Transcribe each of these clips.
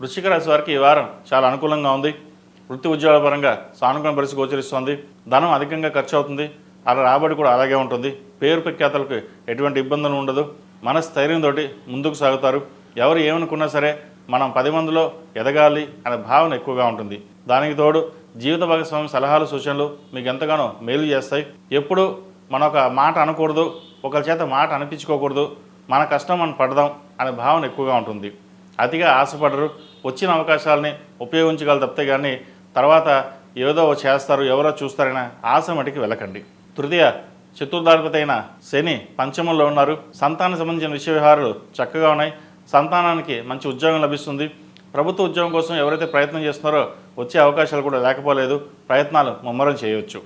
వృశ్చిక రాశి వారికి ఈ వారం చాలా అనుకూలంగా ఉంది. వృత్తి ఉద్యోగాల పరంగా సానుకూల పరిస్థితి గోచరిస్తోంది. ధనం అధికంగా ఖర్చు అవుతుంది. అలా రాబడి కూడా అలాగే ఉంటుంది. పేరు ప్రఖ్యాతలకు ఎటువంటి ఇబ్బందులు ఉండదు. మనస్థైర్యంతో ముందుకు సాగుతారు. ఎవరు ఏమనుకున్నా సరే మనం పది మందిలో ఎదగాలి అనే భావన ఎక్కువగా ఉంటుంది. దానికి తోడు జీవిత భాగస్వామి సలహాలు సూచనలు మీకు ఎంతగానో మేలు చేస్తాయి. ఎప్పుడు మన ఒక మాట అనకూడదు. ఒకరి చేత మాట అనిపించుకోకూడదు. మన కష్టం మనం పడదాం అనే భావన ఎక్కువగా ఉంటుంది. అతిగా ఆశపడరు. వచ్చిన అవకాశాలని ఉపయోగించగల తప్పితే కానీ తర్వాత ఏదో చేస్తారు ఎవరో చూస్తారనే ఆశ మటుకు వెళ్ళకండి. తృతీయ చతుర్థాధిపతి అయిన శని పంచమంలో ఉన్నారు. సంతానం సంబంధించిన విషయ వ్యవహారాలు చక్కగా ఉన్నాయి. సంతానానికి మంచి ఉద్యోగం లభిస్తుంది. ప్రభుత్వ ఉద్యోగం కోసం ఎవరైతే ప్రయత్నం చేస్తున్నారో వచ్చే అవకాశాలు కూడా లేకపోలేదు. ప్రయత్నాలు ముమ్మరం చేయవచ్చు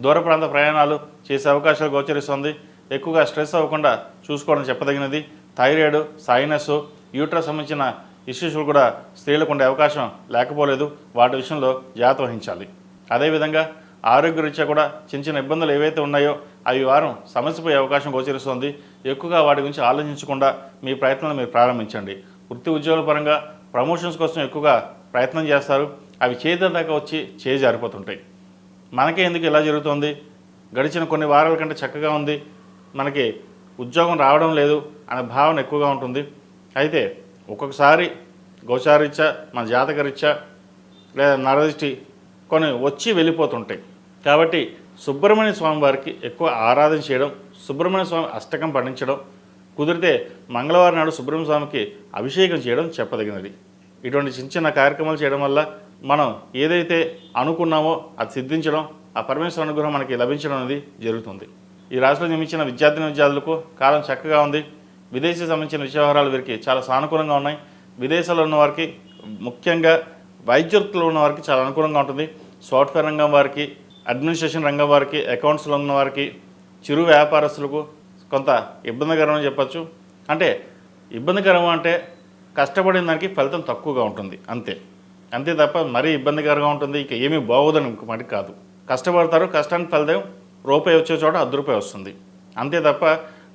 దూర ప్రాంత ప్రయాణాలు చేసే అవకాశాలు గోచరిస్తుంది. ఎక్కువగా స్ట్రెస్ అవ్వకుండా చూసుకోవడం చెప్పదగినది. థైరాయిడ్ సైనస్ యూట్రస్ సంబంధించిన ఇష్యూస్ కూడా స్త్రీలకు ఉండే అవకాశం లేకపోలేదు. వాటి విషయంలో జాగ్రత్త వహించాలి. అదేవిధంగా ఆరోగ్యరీత్యా కూడా చిన్న చిన్న ఇబ్బందులు ఏవైతే ఉన్నాయో అవి వారం సమస్యపోయే అవకాశం గోచరిస్తుంది. ఎక్కువగా వాటి గురించి ఆలోచించకుండా మీ ప్రయత్నాలు మీరు ప్రారంభించండి. వృత్తి ఉద్యోగుల పరంగా ప్రమోషన్స్ కోసం ఎక్కువగా ప్రయత్నం చేస్తారు. అవి చేతి వచ్చి చేయి జారిపోతుంటాయి. మనకే ఎందుకు ఇలా జరుగుతుంది? గడిచిన కొన్ని వారాల కంటే చక్కగా ఉంది. మనకి ఉద్యోగం రావడం లేదు అనే భావన ఎక్కువగా ఉంటుంది. అయితే ఒక్కొక్కసారి గోచారీత్యా మన జాతకరీత్యా లేదా నరదృష్టి కొన్ని వచ్చి వెళ్ళిపోతుంటాయి. కాబట్టి సుబ్రహ్మణ్య స్వామి వారికి ఎక్కువ ఆరాధన చేయడం సుబ్రహ్మణ్య స్వామి అష్టకం పఠించడం కుదిరితే మంగళవారం నాడు సుబ్రహ్మణ్య స్వామికి అభిషేకం చేయడం చెప్పదగినది. ఇటువంటి చిన్న చిన్న కార్యక్రమాలు చేయడం వల్ల మనం ఏదైతే అనుకున్నామో అది సిద్ధించడం ఆ పరమేశ్వర అనుగ్రహం మనకి లభించడం అనేది జరుగుతుంది. ఈ రాశిలో జన్మించిన విద్యార్థిని విద్యార్థులకు కాలం చక్కగా ఉంది. విదేశీ సంబంధించిన విషయవహారాలు వీరికి చాలా సానుకూలంగా ఉన్నాయి. విదేశాల్లో ఉన్న వారికి ముఖ్యంగా వైద్య వృత్తిలో ఉన్న వారికి చాలా అనుకూలంగా ఉంటుంది. సాఫ్ట్వేర్ రంగం వారికి అడ్మినిస్ట్రేషన్ రంగం వారికి అకౌంట్స్లో ఉన్న వారికి చిరు వ్యాపారస్తులకు కొంత ఇబ్బందికరం అని చెప్పచ్చు. అంటే ఇబ్బందికరం అంటే కష్టపడిన దానికి ఫలితం తక్కువగా ఉంటుంది. అంతే. అంతే తప్ప మరీ ఇబ్బందికరంగా ఉంటుంది. ఇక ఏమీ బాగోదని ఇంక మటుకు కాదు. కష్టపడతారు. కష్టానికి ఫలితం రూపాయి వచ్చే చోట అర్ధ రూపాయి వస్తుంది. అంతే తప్ప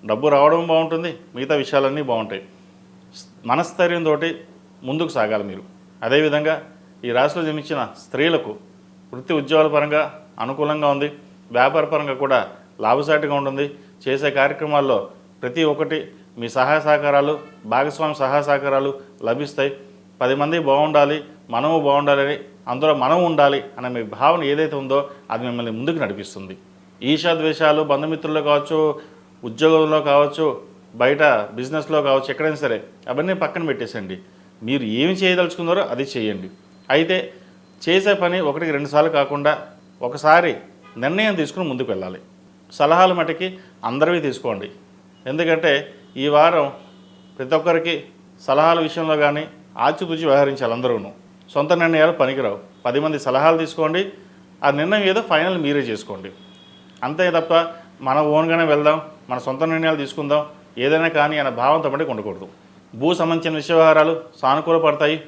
డబ్బు రావడం బాగుంటుంది మిగతా విషయాలన్నీ బాగుంటాయి. మనస్థైర్యంతో ముందుకు సాగాలి మీరు. అదేవిధంగా ఈ రాశిలో జన్మించిన స్త్రీలకు వృత్తి ఉద్యోగాల పరంగా అనుకూలంగా ఉంది వ్యాపార పరంగా కూడా లాభసాటిగా ఉంటుంది. చేసే కార్యక్రమాల్లో ప్రతి ఒక్కటి మీ సహాయ సహకారాలు భాగస్వామి సహాయ సహకారాలు లభిస్తాయి. పది మంది బాగుండాలి మనము బాగుండాలని అందులో మనం ఉండాలి అనే మీ భావన ఏదైతే ఉందో అది మిమ్మల్ని ముందుకు నడిపిస్తుంది. ఈశాద్వేషాలు బంధుమిత్రులు కావచ్చు ఉద్యోగంలో కావచ్చు బయట బిజినెస్లో కావచ్చు ఎక్కడైనా సరే అవన్నీ పక్కన పెట్టేసండి. మీరు ఏమి చేయదలుచుకున్నారో అది చేయండి. అయితే చేసే పని ఒకటికి రెండుసార్లు కాకుండా ఒకసారి నిర్ణయం తీసుకుని ముందుకు వెళ్ళాలి. సలహాలు మటుకి అందరివి తీసుకోండి. ఎందుకంటే ఈ వారం ప్రతి ఒక్కరికి సలహాల విషయంలో కానీ ఆచితూచి వ్యవహరించాలి అందరూను. సొంత నిర్ణయాలు పనికిరావు. పది మంది సలహాలు తీసుకోండి. ఆ నిర్ణయం ఏదో ఫైనల్ మీరే చేసుకోండి. అంతే తప్ప మన ఓన్గానే వెళ్దాం మన సొంత నిర్ణయాలు తీసుకుందాం ఏదైనా కానీ అనే భావంతో మటుకు ఉండకూడదు భూ సంబంధించిన విషయవహారాలు వ్యవహారాలు సానుకూల పడతాయి.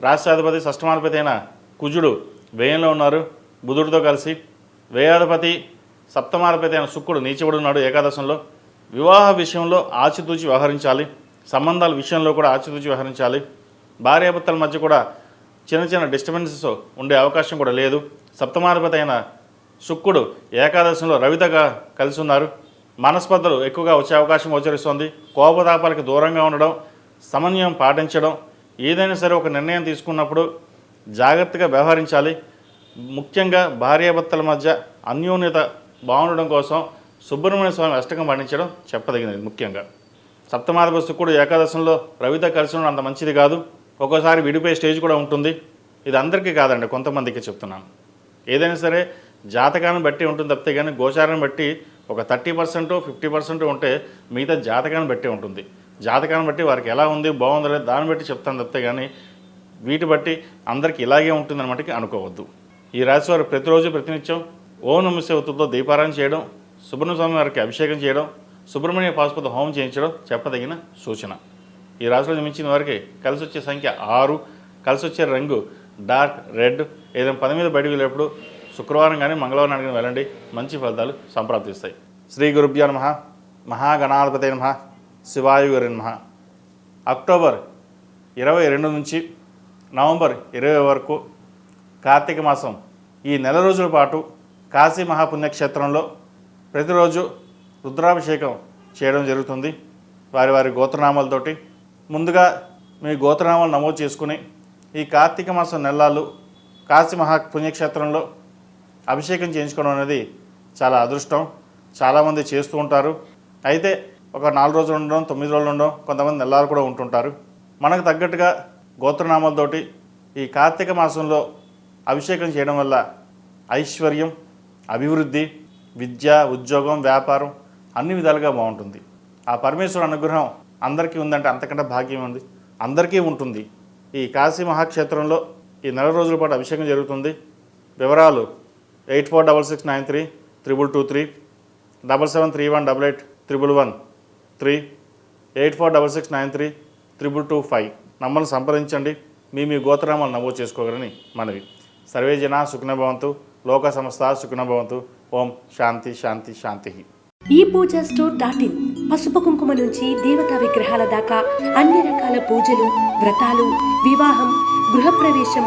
రాష్ట్రాధిపతి షష్టమాధిపతి అయిన కుజుడు వ్యయంలో ఉన్నారు బుధుడితో కలిసి. వ్యయాధిపతి సప్తమాధిపతి అయిన శుక్రుడు నీచబడి ఉన్నాడు ఏకాదశంలో. వివాహ విషయంలో ఆచితూచి వ్యవహరించాలి. సంబంధాల విషయంలో కూడా ఆచితూచి వ్యవహరించాలి. భార్యాభర్తల మధ్య కూడా చిన్న చిన్న డిస్టర్బెన్సెస్ ఉండే అవకాశం కూడా లేదు. సప్తమాధిపతి అయిన శుక్రుడు ఏకాదశంలో రవితగా కలిసి ఉన్నారు మనస్పర్ధలు ఎక్కువగా వచ్చే అవకాశం గోచరిస్తుంది. కోపతాపాలకు దూరంగా ఉండడం సమన్వయం పాటించడం ఏదైనా సరే ఒక నిర్ణయం తీసుకున్నప్పుడు జాగ్రత్తగా వ్యవహరించాలి. ముఖ్యంగా భార్యాభర్తల మధ్య అన్యోన్యత బాగుండడం కోసం సుబ్రహ్మణ్య స్వామి అష్టకం పండించడం చెప్పదగినది ముఖ్యంగా. సప్తమాధిప శుక్రుడు ఏకాదశంలో రవితో కలిసి ఉండడం అంత మంచిది కాదు. ఒక్కోసారి విడిపోయే స్టేజ్ కూడా ఉంటుంది. ఇది అందరికీ కాదండి కొంతమందికి చెప్తున్నాను. ఏదైనా సరే జాతకాన్ని బట్టి ఉంటుంది తప్పితే కానీ గోచారాన్ని బట్టి ఒక థర్టీ పర్సెంట్ ఫిఫ్టీ పర్సెంట్ ఉంటే మిగతా జాతకాన్ని బట్టి ఉంటుంది. జాతకాన్ని బట్టి వారికి ఎలా ఉంది బాగుందో లేదు దాన్ని బట్టి చెప్తాను తప్పితే కానీ వీటి బట్టి అందరికీ ఇలాగే ఉంటుందన్నమాట అనుకోవద్దు. ఈ రాశి వారు ప్రతిరోజు ప్రతినిత్యం ఓం నమశివతుతో దీపారాయణ చేయడం సుబ్రహ్మణ్య స్వామి వారికి అభిషేకం చేయడం సుబ్రహ్మణ్య పాశుపత హోమం చేయించడం చెప్పదగిన సూచన. ఈ రాశిలో జన్మించిన వారికి కలిసి వచ్చే సంఖ్య ఆరు కలిసి వచ్చే రంగు డార్క్ రెడ్ ఏదైనా పని మీద బయటకు వెళ్ళేప్పుడు శుక్రవారం కానీ మంగళవారం కానీ వెళ్ళండి. మంచి ఫలితాలు సంప్రాప్తిస్తాయి. శ్రీ గురుభ్యో నమ. మహాగణాధిపతి నమ. శివాయుగరి నమ. అక్టోబర్ ఇరవై రెండు నుంచి నవంబర్ ఇరవై వరకు కార్తీక మాసం ఈ నెల రోజుల పాటు కాశీ మహాపుణ్యక్షేత్రంలో ప్రతిరోజు రుద్రాభిషేకం చేయడం జరుగుతుంది. వారి వారి గోత్రనామాలతోటి ముందుగా మీ గోత్రనామాలు నమోదు చేసుకుని ఈ కార్తీక మాసం నెలలు కాశీ మహా పుణ్యక్షేత్రంలో అభిషేకం చేయించుకోవడం అనేది చాలా అదృష్టం. చాలామంది చేస్తూ ఉంటారు. అయితే ఒక నాలుగు రోజులు ఉండడం తొమ్మిది రోజులు ఉండడం కొంతమంది నెలలు కూడా ఉంటుంటారు. మనకు తగ్గట్టుగా గోత్రనామాలతోటి ఈ కార్తీక మాసంలో అభిషేకం చేయడం వల్ల ఐశ్వర్యం అభివృద్ధి విద్య ఉద్యోగం వ్యాపారం అన్ని విధాలుగా బాగుంటుంది. ఆ పరమేశ్వరు అనుగ్రహం అందరికీ ఉందంటే అంతకంటే భాగ్యం ఉంది. అందరికీ ఉంటుంది. ఈ కాశీ మహాక్షేత్రంలో ఈ నెల రోజుల పాటు అభిషేకం జరుగుతుంది. వివరాలు eight four double six nine three triple two three double seven three one double eight triple one three eight four double six nine three triple two five నంబర్ని సంప్రదించండి. మీ మీ గోత్రనామాలు నమోదు చేసుకోగలని మనవి. సర్వే జన సుఖనభవంతు లోక సంస్థ సుఖనభవంతు. ఓం శాంతి శాంతి శాంతి ఈ పూజ స్టోర్ డాట్ ఇన్ పసుపు కుంకుమ నుంచి దేవతా విగ్రహాల దాకా అన్ని రకాల పూజలు వ్రతాలు వివాహం గృహప్రవేశం